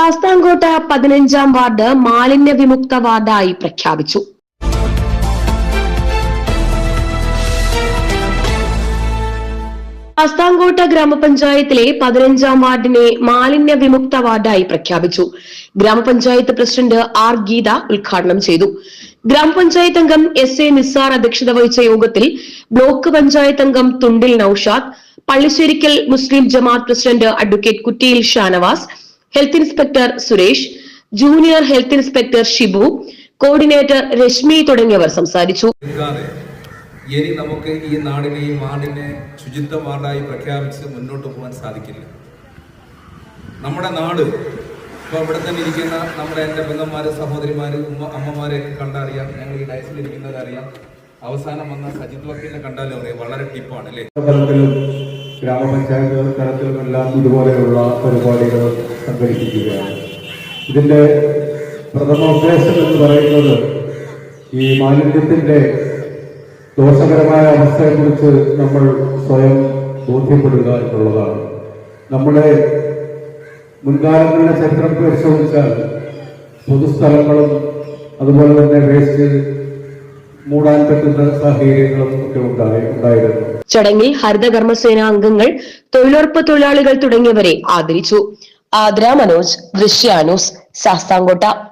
ശാസ്താംകോട്ട പതിനഞ്ചാം വാർഡ് മാലിന്യ വിമുക്ത വാർഡായി പ്രഖ്യാപിച്ചു. ശാസ്താംകോട്ട ഗ്രാമപഞ്ചായത്തിലെ പതിനഞ്ചാം വാർഡിനെ മാലിന്യ വിമുക്ത വാർഡായി പ്രഖ്യാപിച്ചു. ഗ്രാമപഞ്ചായത്ത് പ്രസിഡന്റ് ആർ ഗീത ഉദ്ഘാടനം ചെയ്തു. ഗ്രാമപഞ്ചായത്ത് അംഗം എസ് എ നിസാർ അധ്യക്ഷത വഹിച്ച യോഗത്തിൽ ബ്ലോക്ക് പഞ്ചായത്ത് അംഗം Thundil Noushad Pallisserikkal Muslim Jamaat president advocate Kuttiyil Shanavas health inspector Suresh junior health inspector Shibu coordinator Reshmi തുടങ്ങിയവർ സംസാരിച്ചു. ഇനി നമുക്ക് ഈ നാടിനെ ഈ വാർഡിനെ ശുചിത്വ വാർഡായി പ്രഖ്യാപിച്ച് മുന്നോട്ട് പോകാൻ സാധിക്കില്ല. നമ്മുടെ നാട് ഇപ്പോൾ ഇവിടെ തന്നെ ഇരിക്കുന്ന നമ്മുടെ എന്റെ ബന്ധന്മാര് സഹോദരിമാര് ഉമ്മ അമ്മമാരെയൊക്കെ കണ്ടറിയാം. ഞങ്ങൾ ഈ ഡയസിൽ ഇരിക്കുന്നവരറിയാം. അവസാനം വന്ന സജിത് വക്കീലിനെ കണ്ടാലും അറിയാം വളരെ ടിപ്പാണ് അല്ലേ? തലത്തിൽ തലത്തിലുമെല്ലാം ഇതുപോലെയുള്ള പരിപാടികൾ സംഘടിപ്പിക്കുകയാണ്. ഇതിന്റെ പ്രഥമ ഉദ്ദേശം എന്ന് പറയുന്നത് ഈ മാലിന്യത്തിന്റെ ദോഷകരമായ അവസ്ഥയെക്കുറിച്ച് നമ്മൾ സ്വയം ബോധ്യപ്പെടുക എന്നുള്ളതാണ്. നമ്മുടെ മുൻകാലങ്ങളുടെ ചരിത്രം പരിശോധിച്ചാൽ പൊതുസ്ഥലങ്ങളും അതുപോലെ തന്നെ വേസ്റ്റ് മൂടാൻ പറ്റുന്ന സാഹചര്യങ്ങളും ഒക്കെ ഉണ്ടായി ഉണ്ടായിരുന്നു. ചടങ്ങിൽ ഹരിതകർമ്മസേന അംഗങ്ങൾ തൊഴിലുറപ്പ് തൊഴിലാളികൾ തുടങ്ങിയവരെ ആദരിച്ചു. ആദ്ര മനോജ് ദൃശ്യാനൂസ് ശാസ്താംകോട്ട.